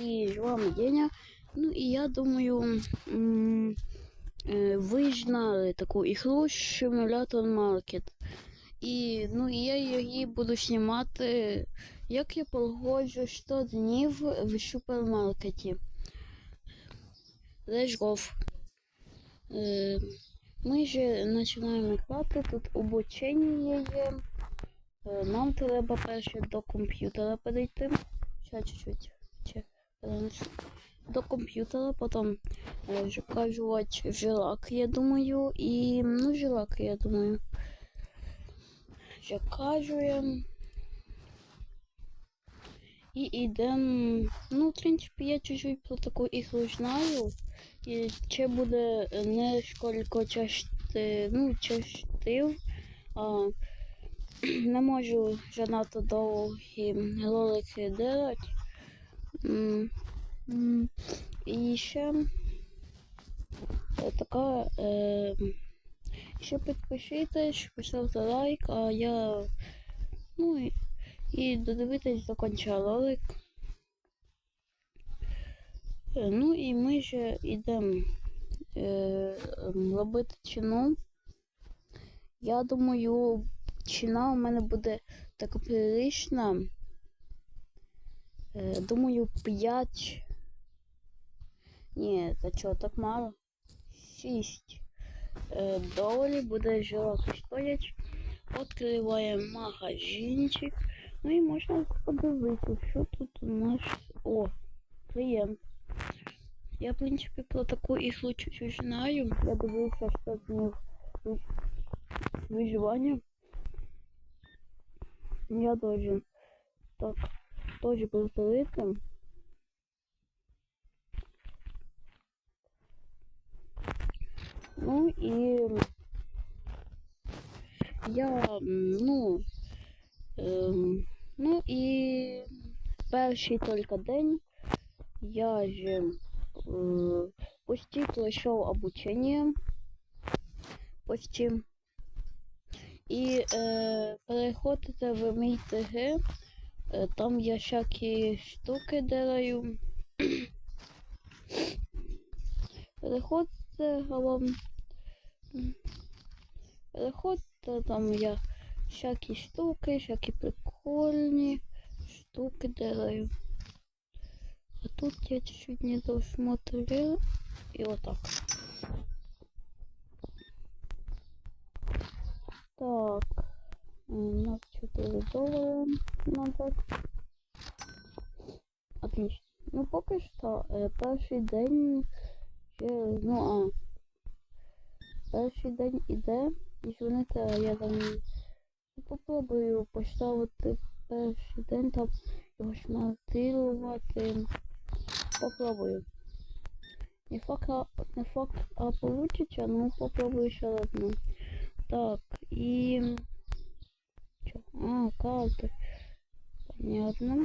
і жила Меденя. Ну і я думаю, е, ви ж знали таку ігру Simulator Market. І, ну, я її буду знімати, як я проводжу 100 днів в супермаркеті. Let's go. Е, Ми же починаємо грати, тут обучення є. Е, Нам треба перше до комп'ютера перейти. Ще чуть-чуть. Ще. До комп'ютера, потім е, жилак, я думаю, і ну, жилак, я думаю. Заказуємо. І йдемо. Ну, в принципі, я чуть-чуть про таку ігру знаю. І це буде не сколько части, ну, частив, а не можу занадто довгі ролики делати. І ще така. Ще підпишитесь, поставте лайк, а я. Ну і, і додивитесь до кінця ролик. Е, Ну і ми ще йдемо е, робити чину. Я думаю, чина у мене буде така прилична. Е, думаю, 5. Ні, та чого, так мало? 6 е, доларів буде жирок стоять. Відкриваємо магазинчик. Ну і можна подивитися, що тут у нас. О, клієнт. Я, в принципі, про таку ігру чуть-чуть знаю. Я дивився, що з них ви- виживання. Я должен так тоже повторити. Ну і я, ну, ем, ну і перший тільки день я же э, почти пройшов обучение. Почти. І е, переходите в мій ТГ. Е, там я всякі штуки делаю. Переходьте а вам. Переходьте, там я всякі штуки, всякі прикольні штуки делаю. А тут я чуть-чуть не досмотрел. И вот так. У нас 4 доллара надо. Отлично. Ну поки що е, перший день ще, ну а перший день іде. І дзвоните, я там ну, попробую поставити перший день там його шматирувати. Попробую. Не факт, а- не факт, а получится, но попробую еще одну. Так, и... А, карты. Понятно.